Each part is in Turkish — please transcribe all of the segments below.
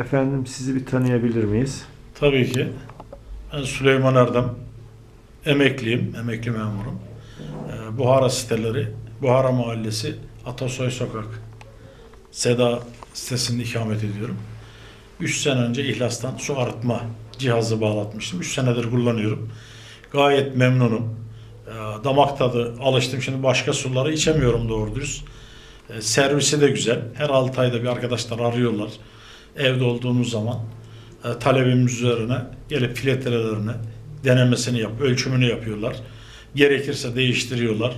Efendim sizi bir tanıyabilir miyiz? Tabii ki. Ben Süleyman Erdem. Emekliyim, emekli memurum. Ee, Buhara siteleri, Buhara Mahallesi, Atasoy Sokak, Seda sitesinde ikamet ediyorum. 3 sene önce İhlas'tan su arıtma cihazı bağlatmıştım. 3 senedir kullanıyorum. Gayet memnunum. Ee, Damak tadı alıştım. Şimdi başka suları içemiyorum doğru dürüst. Ee, Servisi de güzel. Her 6 ayda bir arkadaşlar arıyorlar. Evde olduğumuz zaman e, talebimiz üzerine gelip filtrelerini denemesini yap, ölçümünü yapıyorlar. Gerekirse değiştiriyorlar.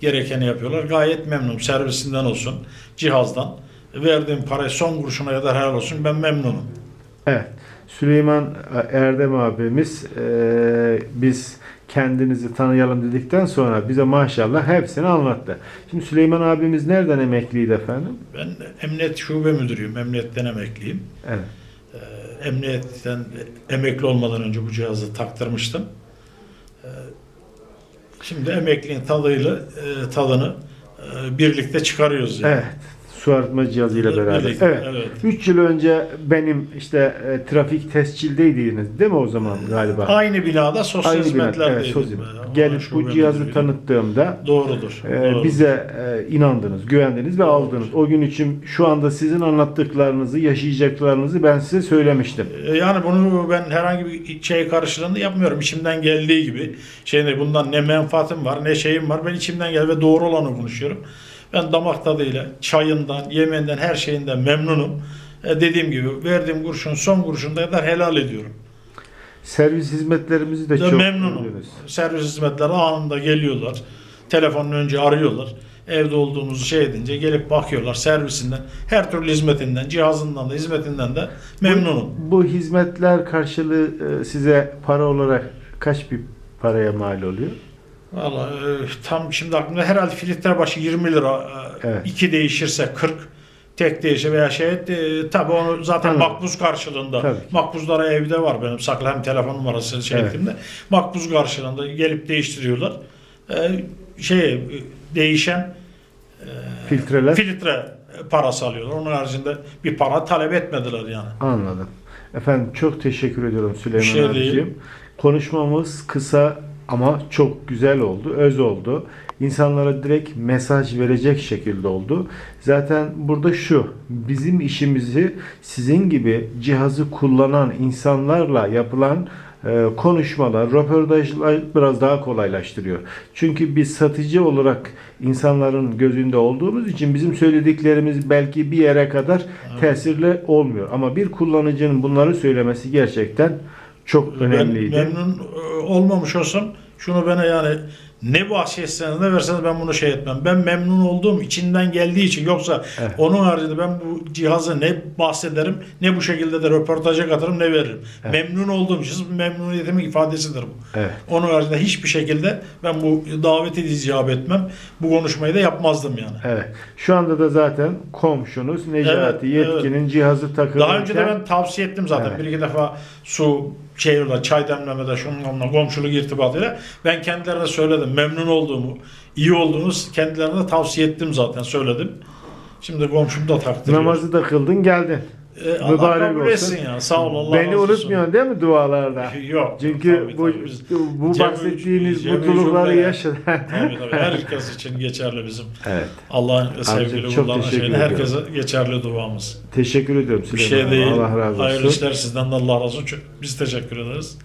Gerekeni yapıyorlar. Gayet memnunum. Servisinden olsun, cihazdan. Verdiğim parayı son kuruşuna kadar helal olsun. Ben memnunum. Evet. Süleyman Erdem abimiz e, biz kendinizi tanıyalım dedikten sonra bize maşallah hepsini anlattı. Şimdi Süleyman abimiz nereden emekliydi efendim? Ben emniyet şube müdürüyüm. Emniyetten emekliyim. Evet. Ee, Emniyetten emekli olmadan önce bu cihazı taktırmıştım. Ee, Şimdi emekliliğin tadıyla e, tadını e, birlikte çıkarıyoruz. Yani. Evet. Su arıtma cihazıyla beraber. Birlikte, Evet. evet. 3 yıl önce benim işte e, trafik tescildeydiniz değil mi o zaman galiba? Aynı binada sosyal Aynı hizmetlerdeydim. evet, sosyal-. Gelip bu cihazı müdürüydüm. tanıttığımda Doğrudur. e, doğrudur. bize e, inandınız, güvendiniz ve aldınız. O gün için şu anda sizin anlattıklarınızı, yaşayacaklarınızı ben size söylemiştim. E, Yani bunu ben herhangi bir şey karşılığında yapmıyorum. İçimden geldiği gibi. Şeyde bundan ne menfaatim var ne şeyim var. Ben içimden gel ve doğru olanı konuşuyorum. Ben damak tadıyla, çayından, yemeğinden, her şeyinden memnunum. E, dediğim gibi verdiğim kurşun son kurşunda kadar helal ediyorum. Servis hizmetlerimizi de Ve çok memnunum. övdünüz. Servis hizmetleri anında geliyorlar. Telefonun önce arıyorlar. Evde olduğumuzu şey edince gelip bakıyorlar servisinden, her türlü hizmetinden, cihazından da hizmetinden de memnunum. Bu, bu hizmetler karşılığı e, size para olarak kaç bir paraya mal oluyor? Valla e, tam şimdi aklımda herhalde filtre başı 20 lira. e, Evet. iki değişirse 40. Tek değişir veya şey e, tabii onu zaten Anladım. makbuz karşılığında. Tabii. Makbuzlara evde var benim saklı hem telefon numarası şey Evet. ettiğimde. Makbuz karşılığında gelip değiştiriyorlar. E, şey e, değişen e, Filtreler. filtre parası alıyorlar. Onun haricinde bir para talep etmediler yani. Anladım. Efendim çok teşekkür ediyorum Süleyman şey abiciğim. Konuşmamız kısa ama çok güzel oldu, öz oldu. İnsanlara direkt mesaj verecek şekilde oldu. Zaten burada şu, bizim işimizi sizin gibi cihazı kullanan insanlarla yapılan e, konuşmalar, röportajlar biraz daha kolaylaştırıyor. Çünkü biz satıcı olarak insanların gözünde olduğumuz için bizim söylediklerimiz belki bir yere kadar tesirli olmuyor. Ama bir kullanıcının bunları söylemesi gerçekten çok önemliydi. Ben memnun e, olmamış olsam şunu bana yani ne bahşetseniz ne verseniz ben bunu şey etmem. Ben memnun olduğum içinden geldiği için yoksa Evet. onun haricinde ben bu cihazı ne bahsederim ne bu şekilde de röportaja katarım ne veririm. Evet. Memnun olduğum için memnuniyetimin ifadesidir bu. Evet. Onun haricinde hiçbir şekilde ben bu daveti icap etmem. Bu konuşmayı da yapmazdım yani. Evet. Şu anda da zaten komşunuz Necati Evet, Yetkinin cihazı takılırken Daha önce de ben tavsiye ettim zaten. Evet. Bir iki defa su şey çay demlemede şununla komşuluk irtibatıyla ben kendilerine söyledim. Memnun olduğumu, iyi olduğunu kendilerine tavsiye ettim zaten söyledim. Şimdi komşum da taktırıyor. namazı da kıldın geldin. Ee, Allah mübarek kabul olsun. etsin ya. Sağ ol Allah Beni razı olsun. unutmuyorsun değil mi dualarda? Yok. Çünkü tabii, bu tabii. Biz- bu Cem- bahsettiğiniz Cem mutlulukları yaşa. Tabii tabii. Herkes için geçerli bizim. evet. Allah'ın sevgili çok kullarına teşekkür şeyine ediyorum. herkese geçerli duamız. Teşekkür ediyorum Bir Süleyman. şey değil. Allah razı olsun. Hayırlı işler sizden de Allah razı olsun. Biz teşekkür ederiz.